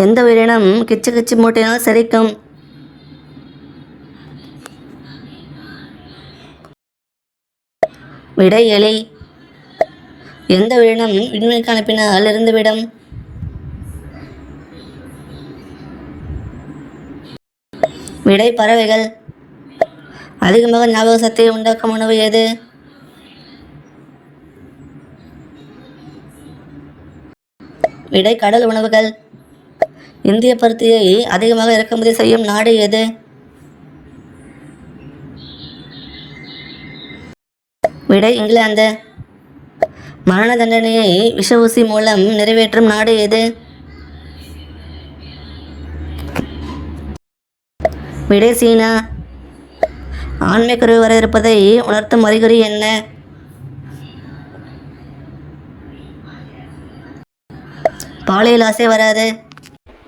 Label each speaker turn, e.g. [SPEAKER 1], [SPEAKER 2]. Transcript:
[SPEAKER 1] எந்த உயிரினம் கிச்சு கிச்சு மூட்டையினால் செரிக்கும்? விடை எலி எந்த உயிரினம் விண்வெளிக்கு அனுப்பினால் இருந்துவிடும்? விடை பறவைகள். அதிகமாக ஞாபக சக்தியை உண்டாக்கும் உணவு எது? விடை கடல் உணவுகள். இந்திய பருத்தியை அதிகமாக இறக்குமதி செய்யும் நாடு எது? விடை இங்கிலாந்து. மரண தண்டனையை விஷ ஊசி மூலம் நிறைவேற்றும் நாடு எது? விடை சீனா. ஆண்மை குறைவு வர இருப்பதை உணர்த்தும் அறிகுறி என்ன? பாலியல் ஆசை வராது.